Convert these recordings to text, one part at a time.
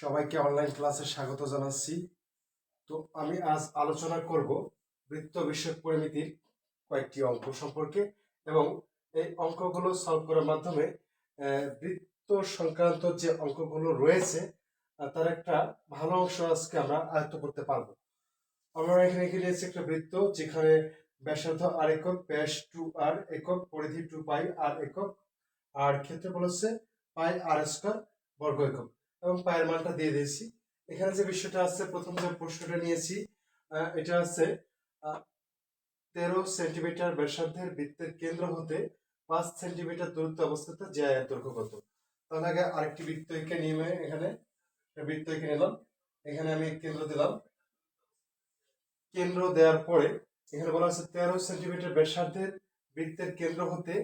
সবাইকে অনলাইন ক্লাসে স্বাগত জানাচ্ছি। তো আমি আজ আলোচনা করব বৃত্ত বিষয়ক পরিমিতির কয়েকটি অঙ্ক সম্পর্কে এবং এই অঙ্কগুলো সলভ করার মাধ্যমে বৃত্ত সংক্রান্ত যে অঙ্কগুলো রয়েছে তার একটা ভালো অংশ আজকে আমরা আয়ত্ত করতে পারব। আমরা এখানে এঁকে নিয়েছি একটা বৃত্ত যেখানে ব্যাসার্ধ আর একক, ব্যাস টু আর একক, পরিধি টু পাই আর একক, আর ক্ষেত্রফল হচ্ছে পাই আর স্কোয়ার বর্গ একক। এবং পায়ের মালটা দিয়ে দিয়েছি। এখানে যে বিষয়টা আছে, প্রথম যে প্রশ্নটা নিয়েছি এটা আছে তেরো সেন্টিমিটার ব্যাসার্ধের বৃত্তের কেন্দ্র হতে পাঁচ সেন্টিমিটার দূরত্ব অবস্থিত যে আয়ের দৈর্ঘ্য কত? তাহলে আগে আরেকটি বৃত্ত এঁকে নিয়ে এখানে বৃত্ত এঁকে নিলাম। এখানে আমি কেন্দ্র দিলাম। কেন্দ্র দেওয়ার পরে এখানে বলা আছে তেরো সেন্টিমিটার ব্যাসার্ধের বৃত্তের কেন্দ্র হতে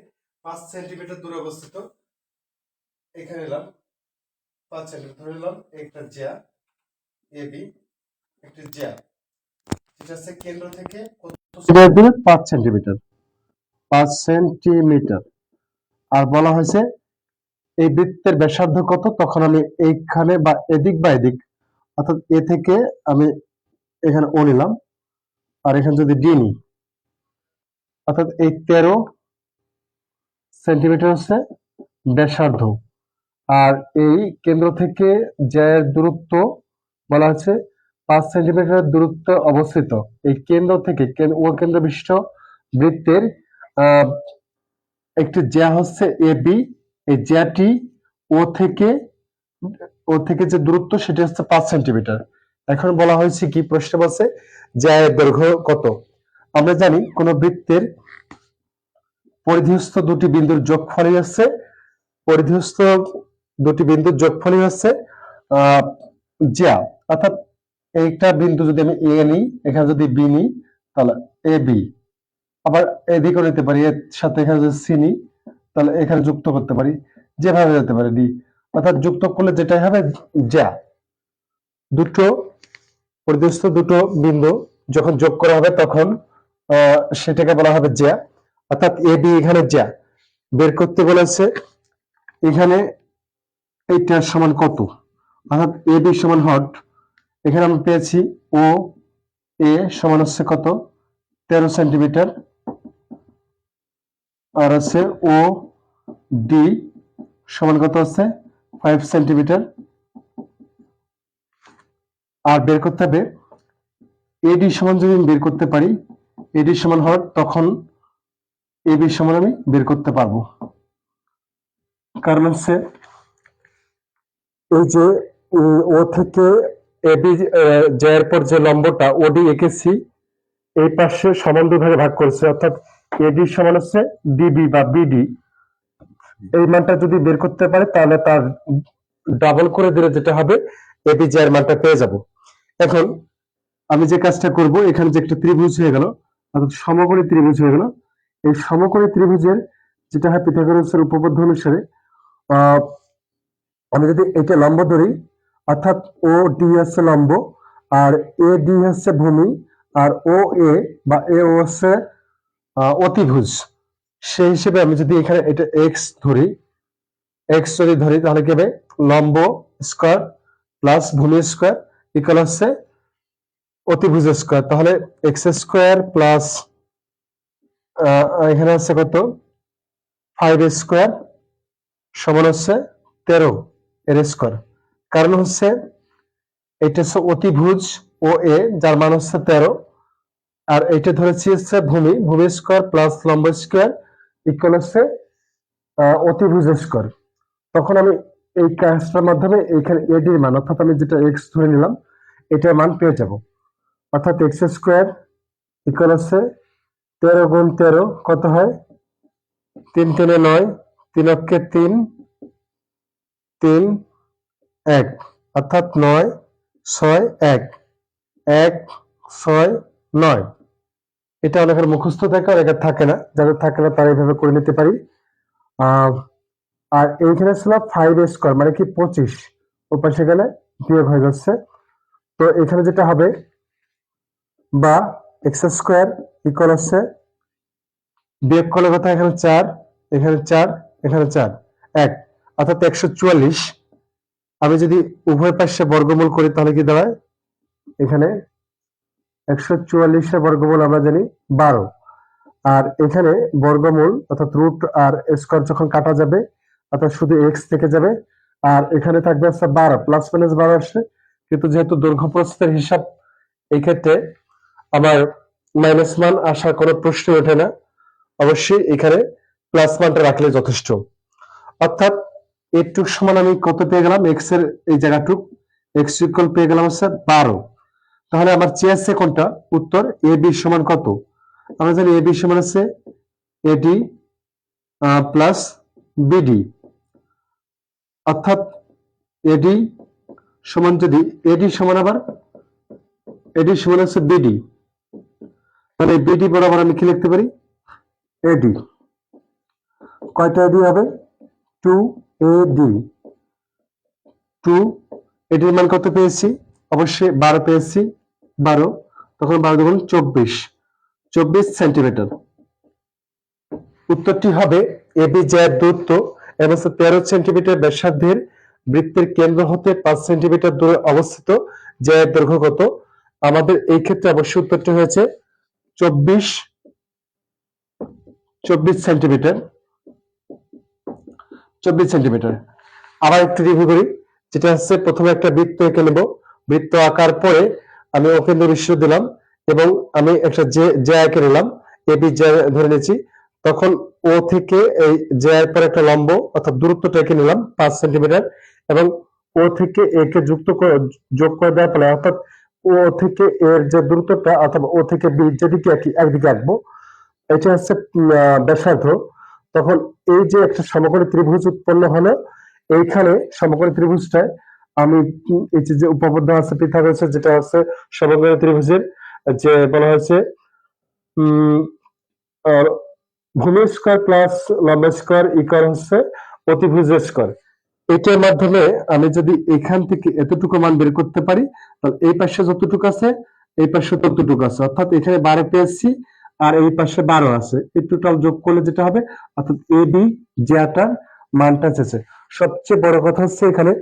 পাঁচ সেন্টিমিটার দূরে অবস্থিত। এখানে নিলাম। পাঁচ সেন্টিমিটার। পাঁচ সেন্টিমিটার। আর বলা হয়েছে, এই বৃত্তের ব্যাসার্ধ কত? তখন আমি এইখানে বা এদিক বা এদিক, অর্থাৎ এ থেকে আমি এখানে ও নিলাম, আর এখানে যদি ডি নিই, অর্থাৎ এই তেরো সেন্টিমিটার হচ্ছে ব্যাসার্ধ। আর এই কেন্দ্র থেকে জ্যায়ের দূরত্ব বলা হচ্ছে পাঁচ সেন্টিমিটার দূরত্ব অবস্থিত। এই কেন্দ্র থেকে ও কেন্দ্র বিশিষ্ট বৃত্তের একটি জ্যা হচ্ছে এ, বি। এই জ্যাটি ও থেকে ও থেকে যে দূরত্ব সেটি হচ্ছে পাঁচ সেন্টিমিটার। এখন বলা হয়েছে কি, প্রশ্ন বলছে জ্যায়ের দৈর্ঘ্য কত? আমরা জানি কোন বৃত্তের পরিধিস্থ দুটি বিন্দুর যোগফলই হচ্ছে পরিধিস্থ দুটি বিন্দুর যোগফলই হচ্ছে জ্যা অর্থাৎ এইটা বিন্দু যদি আমি এ নিই, এখানে যদি বি নিই, তাহলে এ বি আবার এদিকেও নিতে পারি, এর সাথে এখানে যদি সি নিই, তাহলে এখানে যুক্ত করতে পারি, যেভাবে যেতে পারি ডি অর্থাৎ যুক্ত করলে যেটাই হবে যা দুটো পরিদস্থ দুটো বিন্দু যখন যোগ করা হবে তখন সেটাকে বলা হবে জ্যা অর্থাৎ এ বি এখানে জ্যা বের করতে বলেছে, এখানে এইটার সমান কত? অর্থাৎ এ বি সমান হট। এখানে আমরা পেয়েছি ও এ সমান হচ্ছে কত? তেরো সেন্টিমিটার। আর আছে ও ডি সমান কত আছে ফাইভ সেন্টিমিটার। আর বের করতে হবে এডি সমান যদি আমি বের করতে পারি এডি সমান হওয়ার তখন এবি সমান আমি বের করতে পারব। কারণ হচ্ছে এই যে ও থেকে এবি যাওয়ার পর যে লম্বটা ওডি এঁকেছি এই পাশে সমান দুই ভাগে করেছে। অর্থাৎ এডি সমান হচ্ছে ডিবি বা বিডি এই মানটা যদি বের করতে পারে, তাহলে তার ডাবল করে দিলে যেটা হবে এবি এর মানটা পেয়ে যাব। এখন আমি যে কাজটা করব, এখানে যে একটা ত্রিভুজ হয়ে গেল, অর্থাৎ সমকোণী ত্রিভুজ হয়ে গেল। এই সমকোণী ত্রিভুজের যেটা হয়, পিথাগোরাসের উপপাদ্য অনুসারে আমি যদি এটা লম্ব ধরি, অর্থাৎ ও ডি হচ্ছে লম্ব, আর এ ডি হচ্ছে ভূমি, আর ও এ বা এ ও হচ্ছে অতিভুজ। সেই হিসেবে আমি যদি এখানে এটা এক্স ধরি এক্স যদি ধরি, তাহলে কি হবে? লম্ব স্কোয়ার প্লাস ভূমি স্কোয়ার ইকাল হচ্ছে অতিভুজ স্কোয়ার। তাহলে এক্স স্কোয়ার প্লাস এখানে হচ্ছে কত? ফাইভ স্কোয়ার সমান হচ্ছে তেরো। এর স্কোয়ার কারণ হচ্ছে, এটা হচ্ছে অতিভুজ ও এ যার মান হচ্ছে তেরো। আর এটা ধরেছি হচ্ছে ভূমি ভূমি স্কোয়ার প্লাস লম্ব স্কোয়ার ইকুয়াল হচ্ছে অতিভুজ স্কোয়ার তখন আমি এই কাজটার মাধ্যমে এইখানে এডির মান, অর্থাৎ আমি যেটা এক্স ধরে নিলাম, এটার মান পেয়ে যাব। অর্থাৎ এক্স স্কোয়ার ইকুয়াল হচ্ছে তেরো গুণ তেরো, কত হয়? তিন তিনে নয়, তিন অক্ষে তিন তিন, এক, অর্থাৎ নয়, ছয়, এক এক, ছয়, নয়। এটা অনেকের মুখস্থ থাকে, অনেকের থাকে না। যাদের থাকে না, তারা এইভাবে করে নিতে পারি। আর এইখানে ছিল ফাইভ স্কোয়ার মানে কি পঁচিশ। ও পাশে গেলে বিয়োগ হয়ে যাচ্ছে। তো এখানে যেটা হবে, বা এক্স স্কোয়ার ইকুয়াল হচ্ছে, বিয়োগ করলে কথা এখানে চার এখানে চার এখানে চার, এক। অর্থাৎ একশো চুয়াল্লিশ। আমি যদি উভয় পাশে বর্গমূল করি তাহলে কি দাঁড়ায়? এখানে একশো চুয়াল্লিশের বর্গমূল আমরা জানি বারো। আর এখানে বর্গমূল অর্থাৎ রুট আর স্কোয়ার যখন কাটা যাবে, অর্থাৎ শুধু এক্স থেকে যাবে, আর এখানে থাকবে হচ্ছে বারো প্লাস মাইনাস বারো আসছে। কিন্তু যেহেতু দৈর্ঘ্য প্রস্থের হিসাব এই ক্ষেত্রে আমার মাইনাস মান আসার কোনো প্রশ্ন ওঠে না। অবশ্যই এখানে প্লাস মানটা রাখলে যথেষ্ট। অর্থাৎ এটুক সমান আমি কত পেয়ে গেলাম? এক্সের এই জায়গাটুক এক্স ইকুয়াল পেয়ে গেলাম হচ্ছে বারো। তাহলে আমার চেয়েছে কোনটা? উত্তর এ বি সমান কত? আমরা জানি এ বি সমান হচ্ছে এডি প্লাস বিডি অর্থাৎ এডি সমান যদি এডি সমান আবার এডি সমান হচ্ছে বিডি তাহলে বিডি বরাবর আমি কি লিখতে পারি? এডি কয়টা এডি হবে? টু এডি টু এডির মান কত পেয়েছি? অবশ্যই বারো পেয়েছি, বারো। তখন বারো দেখুন চব্বিশ চব্বিশ সেন্টিমিটার। উত্তরটি হবে এবি জ্যার দূরত্ব এবং তেরো সেন্টিমিটার ব্যাসার্ধের বৃত্তের কেন্দ্র হতে পাঁচ সেন্টিমিটার দূরে অবস্থিত। জ্যায়ের দৈর্ঘ্য কত? আমাদের এই ক্ষেত্রে অবশ্যই উত্তরটি হয়েছে চব্বিশ চব্বিশ সেন্টিমিটার। চব্বিশ সেন্টিমিটার। আবার একটু রিভিউ করি, যেটা হচ্ছে প্রথমে একটা বৃত্ত এঁকে নেব। বৃত্ত আঁকার পরে আমি ওপেন দৃশ্য দিলাম এবং আমি একটা যে যে এঁকে নিলাম। এবি যে ধরে নিয়েছি। তখন ও থেকে এই যে এর পর একটা লম্ব অর্থাৎ দূরত্বটা এঁকে নিলাম পাঁচ সেন্টিমিটার এবং ও থেকে একে যুক্ত যোগ করে দেওয়ার ফলে অর্থাৎ ও থেকে এর যে দূরত্বটা অথবা ও থেকে বি যেদিকে একই একদিকে আঁকবো। এটা হচ্ছে ব্যাসার্ধ। তখন এই যে একটা সমকোণী ত্রিভুজ উৎপন্ন হলো, এইখানে সমকোণী ত্রিভুজটায় আমি এই যে উপপাদ্য আছে আছে যেটা হচ্ছে সমকোণী ত্রিভুজের, যে বলা হয়েছে ভূমি স্কোয়ার প্লাস লম্বা স্কোয়ার ইকার হচ্ছে অতিভুজের স্কোয়ার। এটার মাধ্যমে আমি যদি এখান থেকে এতটুকু মান বের করতে পারি, তাহলে এই পাশে যতটুকু আছে, এই পাশে ততটুকু আছে। অর্থাৎ এখানে বারো পেয়েছি আর এই পাশে বারো আছে। এই টোটাল যোগ করলে যেটা হবে, অর্থাৎ এ বি যেটার মানটা চেয়েছে সবচেয়ে বড় কথা হচ্ছে এখানে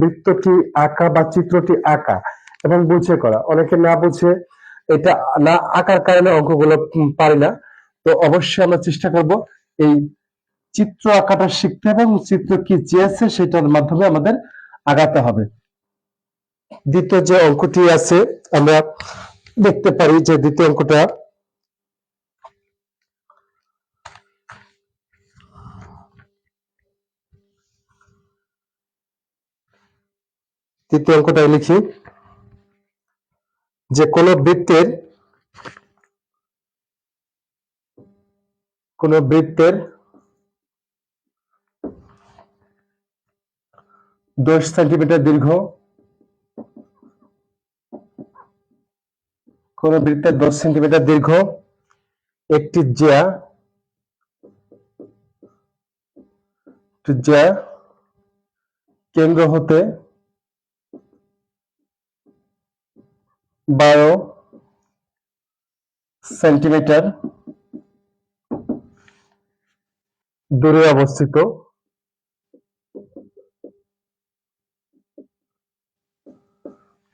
বৃত্তটি আঁকা বা চিত্রটি আঁকা এবং বুঝে করা। অনেকে না বুঝে এটা না আঁকার কারণে অঙ্কগুলো পারি না। তো অবশ্যই আমরা চেষ্টা করব এই চিত্র আঁকাটা শিখতে হবে এবং চিত্র কি চেয়েছে সেটার মাধ্যমে আমাদের আগাতে হবে। দ্বিতীয় যে অঙ্কটি আছে, আমরা দেখতে পারি যে দ্বিতীয় অঙ্কটা তৃতীয় অঙ্কটা লিখি যে কোন বৃত্তের কোন বৃত্তের দশ সেন্টিমিটার দীর্ঘ, কোন বৃত্তের দশ সেন্টিমিটার দীর্ঘ, একটি জ্যা জ্যা কেন্দ্র হতে বারো সেন্টিমিটার দূরে অবস্থিত।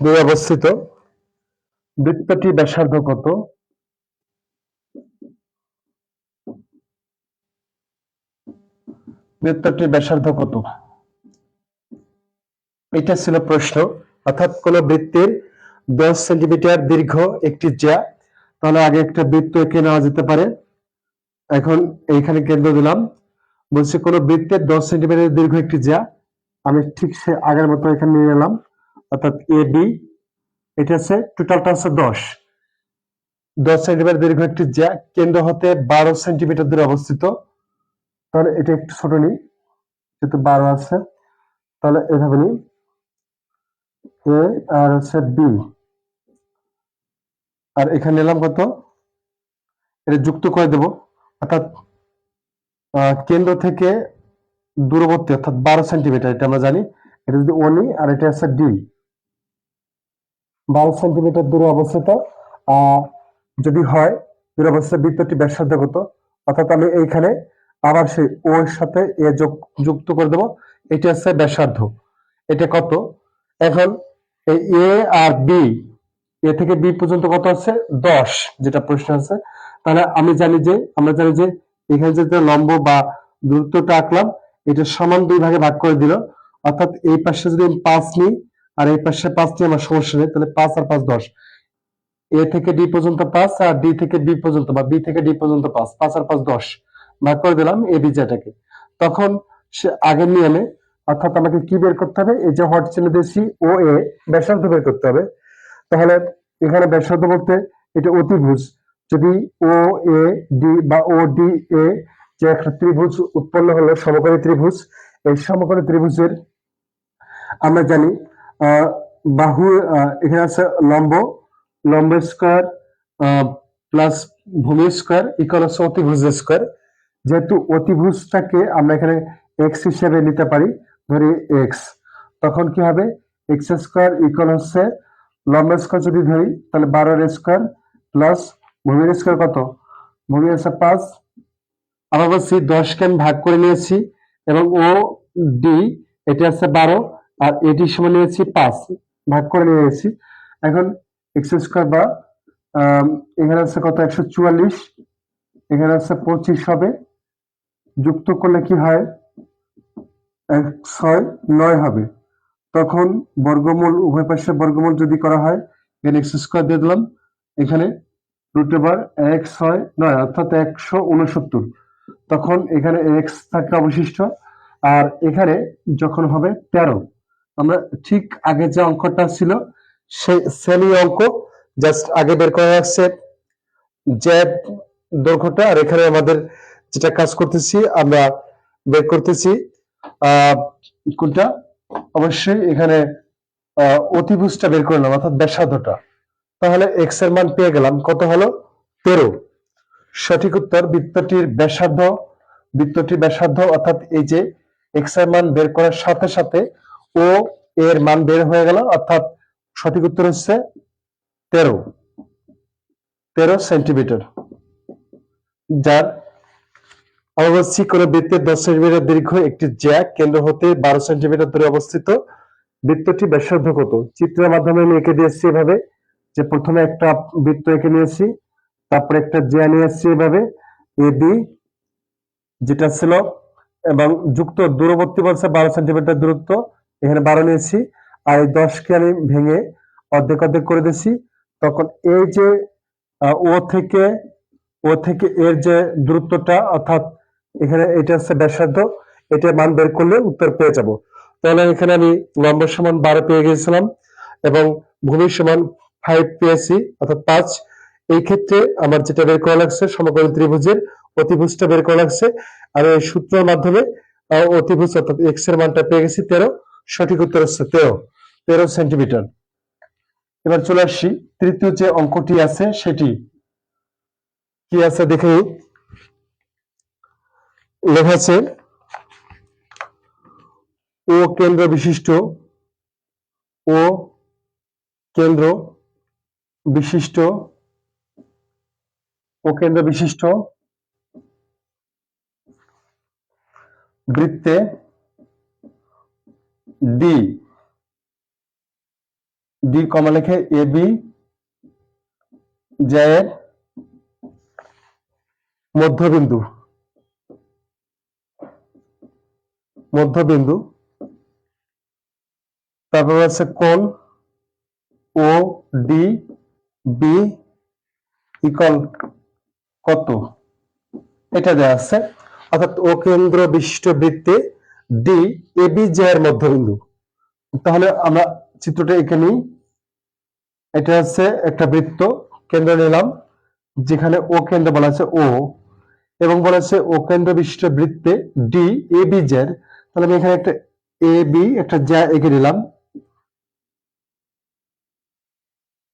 দূরে অবস্থিত। বৃত্তটি ব্যাসার্ধ কত? বৃত্তটির ব্যাসার্ধ কত? এটা ছিল প্রশ্ন। অর্থাৎ কোন বৃত্তের দশ সেন্টিমিটার দীর্ঘ একটি জ্যা তাহলে আগে একটা বৃত্ত এঁকে নেওয়া যেতে পারে। এখন এইখানে কেন্দ্র দিলাম। বলছে কোন বৃত্তের দশ সেন্টিমিটার দীর্ঘ একটি জ্যা আমি ঠিক সে আগের মতো এখানে নিয়ে এলাম। অর্থাৎ এ, বি, এটা হচ্ছে টোটালটা হচ্ছে দশ। দশ সেন্টিমিটার দীর্ঘ একটি জ্যা কেন্দ্র হতে বারো সেন্টিমিটার দূরে অবস্থিত। তাহলে এটা একটু ছোট নিই, যেহেতু বারো আছে। তাহলে এভাবে নিই। এ আর হচ্ছে বি। আর এখানে নিলাম কত? এটা যুক্ত করে দেব। অর্থাৎ কেন্দ্র থেকে দূরবর্তী, অর্থাৎ বারো সেন্টিমিটার এটা আমরা জানি। এটা যদি ও নিই আর এটা হচ্ছে ডি বারো সেন্টিমিটার দূরে অবস্থিত। যদি হয়, দূরে অবস্থিত বৃত্তটি ব্যাসার্ধ কত অর্থাৎ আমি এইখানে আবার সেই ও এর সাথে এ যোগ, যুক্ত করে দেবো। এটা হচ্ছে ব্যাসার্ধ। এটা কত? এখন এই এ আর বি এ থেকে বি পর্যন্ত কত আছে? দশ, যেটা প্রশ্ন আছে। তাহলে আমি জানি যে, আমরা জানি যে এখানে যে লম্ব বা দূরত্বটা আঁকলাম, এটা সমান দুই ভাগে ভাগ করে দিল। অর্থাৎ এই পাশে যদি আমি পাঁচ নিই, আর এই পাশে পাঁচ নিয়ে আমার সমস্যা নেই, তাহলে পাঁচ আর পাঁচ দশ। এ থেকে ডি পর্যন্ত পাঁচ আর ডি থেকে বি পর্যন্ত, বা বি থেকে ডি পর্যন্ত পাঁচ পাঁচ আর পাঁচ দশ। ভাগ করে দিলাম এ বি যেটাকে তখন সে আগের নিয়মে, অর্থাৎ আমাকে কি বের করতে হবে? এই যে হট চিহ্ন দিয়েছি, ও এ, ব্যাসার্ধ বের করতে হবে। তাহলে এখানে ব্যাসার্ধ বলতে এটা অতিভুজ। যদি ও এ ডি বা ও ডি এ যে একটা ত্রিভুজ উৎপন্ন হলো, সমকোণী ত্রিভুজ, এই সমকোণী ত্রিভুজের আমরা জানি বাহু এখানে আছে লম্ব লম্ব স্কোয়ার প্লাস ভূমি স্কোয়ার ইকুয়াল হচ্ছে অতিভুজ স্কোয়ার। যেহেতু অতিভুজটাকে আমরা এখানে এক্স হিসেবে নিতে পারি, ধরি এক্স তখন কি হবে? এক্স স্কোয়ার ইকুয়াল হচ্ছে লম্ব স্কোয়ার যদি ধরি, তাহলে বারোর স্কোয়ার প্লাস ভূমির স্কোয়ার কত? ভূমি আছে পাঁচ। আবার বলছি, দশকে আমি ভাগ করে নিয়েছি এবং ও ডি এটা আছে বারো, আর এটি সময় নিয়েছি পাঁচ। ভাগ করে নিয়েছি। এখন এক্স স্কোয়ার বা এখানে আছে কত? একশো চুয়াল্লিশ। এখানে আছে পঁচিশ হবে। যুক্ত করলে কি হয়? এক, ছয়, নয় হবে। তখন বর্গমূল, উভয় পাশে বর্গমূল যদি করা হয় এখানে এক্স স্কোয়ার দিয়ে দিলাম। এখানে রুট ওভার এক ছয় নয়, অর্থাৎ একশো উনসত্তর তখন এখানে এক্স থাকবে অবশিষ্ট, আর এখানে যখন হবে তেরো। আমরা ঠিক আগে যে অঙ্কটা ছিল সেই সেমি অঙ্ক জাস্ট আগে বের করা যাচ্ছে জ্যাব দৈর্ঘ্যটা, আর এখানে আমাদের যেটা কাজ করতেছি, আমরা বের করতেছি, আহ কোনটা অবশ্যই এখানে অতিভুজটা বের করলাম অর্থাৎ ব্যাসার্ধটা। তাহলে এক্সের মান পেয়ে গেলাম, কত হলো? তেরো। সঠিক উত্তর বৃত্তটির ব্যাসার্ধ বৃত্তটির ব্যাসার্ধ, অর্থাৎ এই যে এক্সের মান বের করার সাথে সাথে ও এর মান বের হয়ে গেল, অর্থাৎ সঠিক উত্তর হচ্ছে তেরো। তেরো সেন্টিমিটার। যার অবশ্যই কোন বৃত্তের দশ সেন্টিমিটার দীর্ঘ একটি জ্যাক কেন্দ্র হতে বারো সেন্টিমিটার দূরে অবস্থিত। বৃত্তটি ব্যাসার্ধ কত চিত্রের মাধ্যমে আমি এঁকে দিয়েছি এভাবে, যে প্রথমে একটা বৃত্ত এঁকে নিয়েছি, তারপরে একটা জ্যা নিয়ে এসেছি এভাবে, এ বি যেটা ছিল, এবং যুক্ত দূরবর্তী বলছে বারো সেন্টিমিটার দূরত্ব, এখানে বারো নিয়েছি, আর এই দশকে আমি ভেঙে অর্ধেক অর্ধেক করে দিয়েছি। তখন এই যে ও থেকে ও থেকে এর যে দূরত্বটা, অর্থাৎ এখানে এটা হচ্ছে ব্যাসার্ধ, এটা মান বের করলে উত্তর পেয়ে যাব। তাহলে এখানে আমি লম্ব সমান বারো পেয়ে গিয়েছিলাম এবং ভূমির সমান ফাইভ পেয়েছি, অর্থাৎ পাঁচ। এই ক্ষেত্রে আমার যেটা বের করা লাগছে সমকোণী ত্রিভুজের অতিভুজটা বের করা লাগছে। আর এই সূত্রের মাধ্যমে অতিভুজ অর্থাৎ এক্সের মানটা পেয়ে গেছি তেরো। সঠিক উত্তর হচ্ছে তেরো তেরো সেন্টিমিটার। এবার চলে আসছি তৃতীয় যে অঙ্কটি আছে সেটি কি আছে দেখে। লেখা ও কেন্দ্র বিশিষ্ট, ও কেন্দ্র বিশিষ্ট, ও কেন্দ্র বিশিষ্ট বৃত্তে ডি ডি কমা লেখে এ বি জয়ের মধ্যবিন্দু। মধ্যবিন্দু, তারপর আছে কোণ ও ডি বি ইকল কত? এটা দেওয়া আছে, অর্থাৎ ও কেন্দ্র বিশিষ্ট বৃত্তে ডি এ বি জয়ের মধ্যবিন্দু। তাহলে আমরা চিত্রটা এখানেই, এটা হচ্ছে একটা বৃত্ত, কেন্দ্র নিলাম, যেখানে ও কেন্দ্র বলা আছে ও, এবং বলা আছে ও কেন্দ্র বিশিষ্ট বৃত্তে ডি এ বি জের তাহলে আমি এখানে একটা এ বি একটা জ্যা এঁকে নিলাম।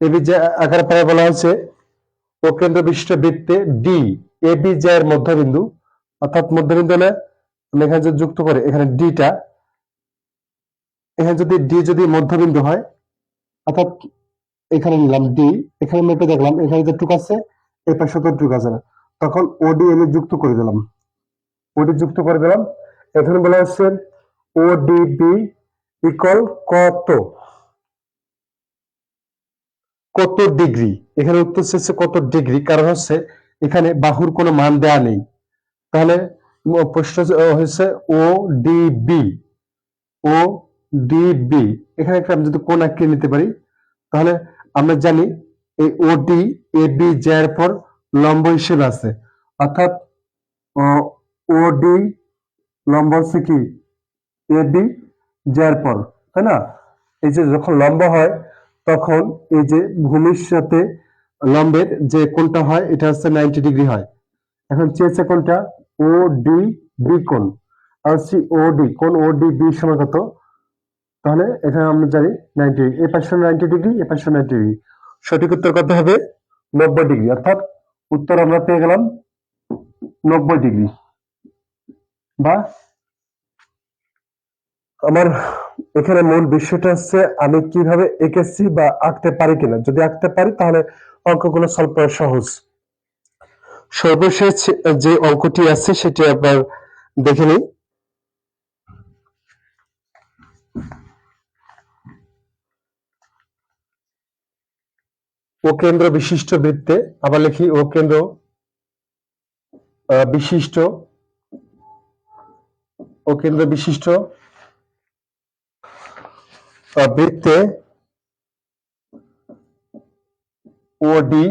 এ বি জ্যা আকার পরে বলা হচ্ছে ও কেন্দ্র বিশিষ্ট বৃত্তে ডি এ বি জের মধ্যবিন্দু। অর্থাৎ মধ্যবিন্দু এখানে যদি যুক্ত করে, এখানে ডিটা এখানে যদি ডি যদি মধ্যবিন্দু হয়, অর্থাৎ এখানে নিলাম ডি এখানে মেপে দেখলাম, এখানে যে টুক আছে এই পাশে তো টুক আছে না। তখন ওডি আমি যুক্ত করে দিলাম। ওডি যুক্ত করে দিলাম। এখানে বলা হচ্ছে ও ডি বি ইকুয়াল কত? কত ডিগ্রি? এখানে উত্তর শেষে কত ডিগ্রি? কারণ হচ্ছে এখানে বাহুর কোনো মান দেয়া নেই। তাহলে প্রশ্ন হয়েছে O D B O D B এখানে একটা আমি যদি কোন আঁকিয়ে নিতে পারি, তাহলে আমরা জানি এই ও ডি এ বি এর পর লম্ব হিসেবে আছে। অর্থাৎ, ও ডি লম্ব হচ্ছে কি? এ বি এর পর তাই না? এই যে যখন লম্ব হয়, তখন এই যে ভূমির সাথে লম্বের যে কোণটা হয়, এটা হচ্ছে নাইনটি ডিগ্রি হয়। এখন চেয়েছে কোনটা? ও ডি বি কোণ। আর হচ্ছে ও ডি কোন ও ডি বি সমান কত? তাহলে এখানে আমরা জানি নাইনটি ডিগ্রি এ পাশে নাইনটি ডিগ্রি এ পাশে নাইনটি ডিগ্রি সঠিক উত্তর কত হবে? নব্বই ডিগ্রি অর্থাৎ উত্তর আমরা পেয়ে গেলাম নব্বই ডিগ্রি বা আমার এখানে মূল বিষয়টা হচ্ছে আমি কীভাবে এঁকেছি বা আঁকতে পারি কিনা। যদি আঁকতে পারি তাহলে অঙ্কগুলো সলভ সহজ। সর্বশেষ যে অঙ্কটি আছে সেটি আবার দেখে নিই। ও কেন্দ্র বিশিষ্ট বৃত্তে আবার লিখি ও কেন্দ্র বিশিষ্ট ও কেন্দ্র বিশিষ্ট বৃত্তে ও ডি,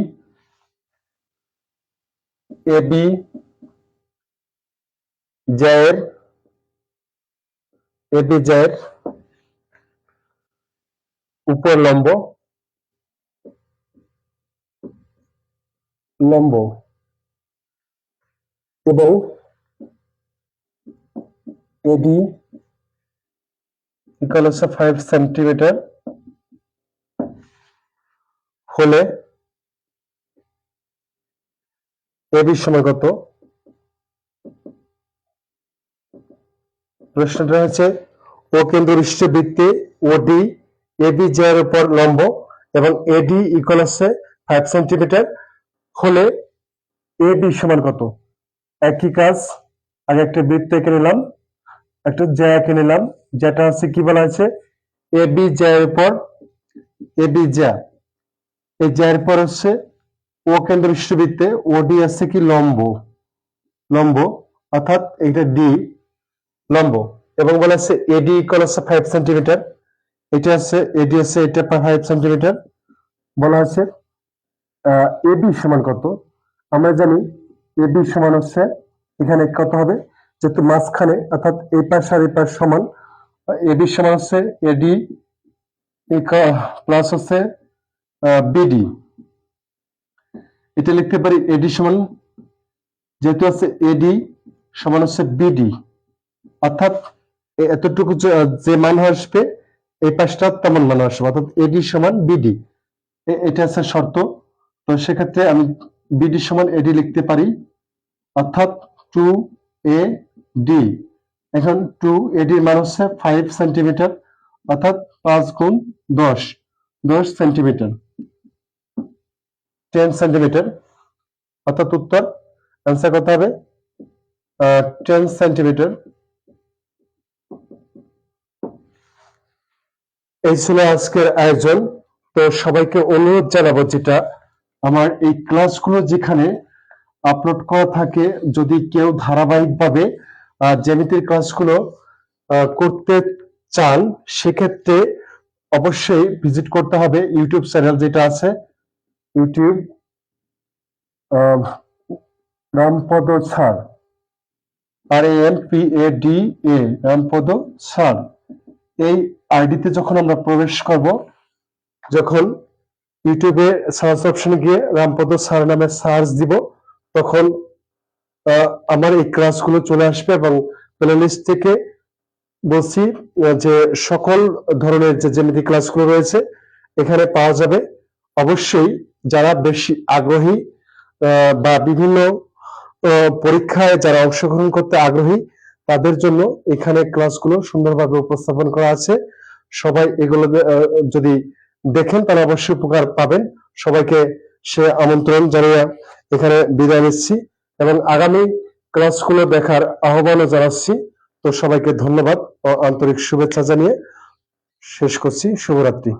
এ বি জয়ের এ বি জয়ের উপর লম্ব লম্ব এবং এডি ইকাল ফাইভ সেন্টিমিটার হলে এবি সময় কত? প্রশ্নটা হচ্ছে, ও কেন্দ্র বিশিষ্ট বৃত্তে ওডি এবি এর উপর লম্ব এবং এডি ইকুয়াল হচ্ছে ফাইভ সেন্টিমিটার হলে এবি সমান কত? একই কাজ, আগে একটা বৃত্ত এঁকে নিলাম। একটা জ্যা এঁকে নিলাম। যেটা হচ্ছে কি বলা হয়েছে? আছে এবি জ্যার এ বি জ্যা। এই জ্যার পর হচ্ছে ও কেন্দ্র বিশ্ববৃত্তে ওডি আছে কি লম্ব। লম্ব, অর্থাৎ এইটা ডি, লম্ব। এবং বলা আছে এডি ইকুয়াল হচ্ছে ফাইভ সেন্টিমিটার এটা আছে এডি আছে এটা ফাইভ সেন্টিমিটার বলা আছে এবি সমান কত? আমরা জানি এবি সমান হচ্ছে, এখানে কত হবে? যেহেতু মাঝখানে, অর্থাৎ এই পাশ আর এই পাশ সমান এবি সমান হচ্ছে এডি প্লাস হচ্ছে বিডি এটা লিখতে পারি এডি সমান, যেহেতু আছে এডি সমান হচ্ছে বিডি অর্থাৎ এতটুকু যে- মান আসবে, এই পাশটা তেমন মান আসবে, অর্থাৎ এডি সমান বিডি এটা হচ্ছে শর্ত। তো সেক্ষেত্রে আমি বিডি সমান এডি লিখতে পারি। অর্থাৎ টু এ ডি এখন টু এডির মান হচ্ছে ফাইভ সেন্টিমিটার অর্থাৎ পাঁচ গুণ দশ। দশ সেন্টিমিটার টেন সেন্টিমিটার অর্থাৎ উত্তর অ্যান্সার কত হবে টেন সেন্টিমিটার এই ছিল আজকের আয়োজন। তো সবাইকে অনুরোধ জানাব যেটা, আমার এই ক্লাসগুলো যেখানে আপলোড করা থাকে যদি কেউ ধারাবাহিকভাবে জ্যামিতির ক্লাসগুলো করতে চান, সেক্ষেত্রে অবশ্যই ভিজিট করতে হবে ইউটিউব চ্যানেল যেটা আছে, YouTube Rampada sir R M P A D A Rampada sir. এই আইডিতে যখন আমরা প্রবেশ করব, যখন ইউটিউবে সার্চ অপশনে গিয়ে রামপদ স্যার নামে সার্চ দিব তখন আমার এই ক্লাসগুলো চলে আসবে এবং প্লেলিস্ট থেকে বলছি যে সকল ধরনের যে জ্যামিতি ক্লাসগুলো রয়েছে, এখানে পাওয়া যাবে। অবশ্যই যারা বেশি আগ্রহী বা বিভিন্ন পরীক্ষায় যারা অংশগ্রহণ করতে আগ্রহী, তাদের জন্য এখানে ক্লাসগুলো সুন্দরভাবে উপস্থাপন করা আছে। সবাই এগুলো যদি দেখেন তাহলে অবশ্যই উপকার পাবেন। সবাইকে সে আমন্ত্রণ জানিয়ে এখানে বিদায় নিচ্ছি এবং আগামী ক্লাসগুলো দেখার আহ্বানও জানাচ্ছি। তো সবাইকে ধন্যবাদ ও আন্তরিক শুভেচ্ছা জানিয়ে শেষ করছি। শুভরাত্রি।